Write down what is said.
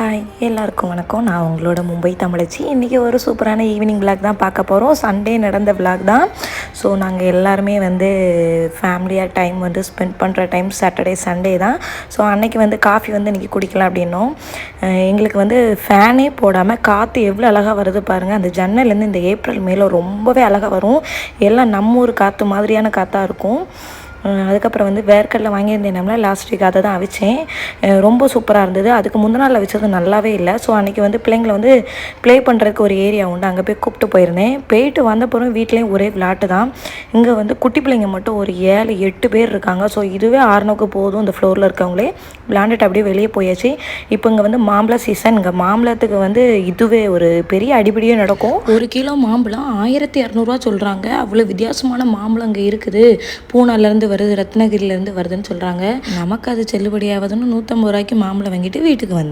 Hi எல்லாருக்கும் வணக்கம். நான் உங்களோட மும்பை தமிழச்சி. இன்றைக்கி ஒரு சூப்பரான ஈவினிங் விளாக் தான் பார்க்க போகிறோம் சண்டே நடந்த விளாக் தான். ஸோ நாங்கள் எல்லாருமே வந்து ஃபேமிலியாக டைம் வந்து ஸ்பெண்ட் பண்ணுற டைம் சாட்டர்டே சண்டே தான். ஸோ அன்னைக்கு வந்து காஃபி வந்து இன்றைக்கி குடிக்கலாம் அப்படின்னோம். எங்களுக்கு வந்து ஃபேனே போடாமல் காற்று எவ்வளோ அழகாக வருது பாருங்கள் அந்த ஜன்னல்லேருந்து இந்த ஏப்ரல் மேலே ரொம்பவே அழகாக வரும். எல்லாம் நம்ம ஊர் காற்று மாதிரியான காற்றாக இருக்கும். அதுக்கப்புறம் வந்து வேர்க்கடலை வாங்கியிருந்தேன் லாஸ்ட் வீக் அதை தான் அவிச்சேன். ரொம்ப சூப்பராக இருந்தது. அதுக்கு முந்தின நாள் வச்சது நல்லாவே இல்லை. ஸோ அன்றைக்கி வந்து பிள்ளைங்களை வந்து ப்ளே பண்ணுறதுக்கு ஒரு ஏரியா உண்டு. அங்கே போய் கூப்பிட்டு போயிருந்தேன். போயிட்டு வந்தப்பறம் வீட்லேயும் ஒரே விளாட்டு தான். இங்கே வந்து குட்டி பிள்ளைங்க மட்டும் ஒரு ஏழு எட்டு பேர் இருக்காங்க. ஸோ இதுவே ஆறுநோக்கு போதும் இந்த ஃப்ளோரில் இருக்கவங்களே. விளாண்டுட்டு அப்படியே வெளியே போயாச்சு. இப்போ இங்கே வந்து மாம்பழ சீசன் இங்கே மாம்பழத்துக்கு வந்து இதுவே ஒரு பெரிய அடிப்படியே நடக்கும். ஒரு கிலோ மாம்பழம் ஆயிரத்தி இரநூறுவா சொல்கிறாங்க அவ்வளோ வித்தியாசமான மாம்பழம் இங்கே இருக்குது. பூனாலேருந்து வருது ரத்னகிரிலேருந்து வருதுன்னு சொல்கிறாங்க நமக்கு அது செல்லுபடியாவதுன்னு நூற்றம்பது ரூபாய்க்கு மாம்பழம் வாங்கிட்டு வீட்டுக்கு வந்து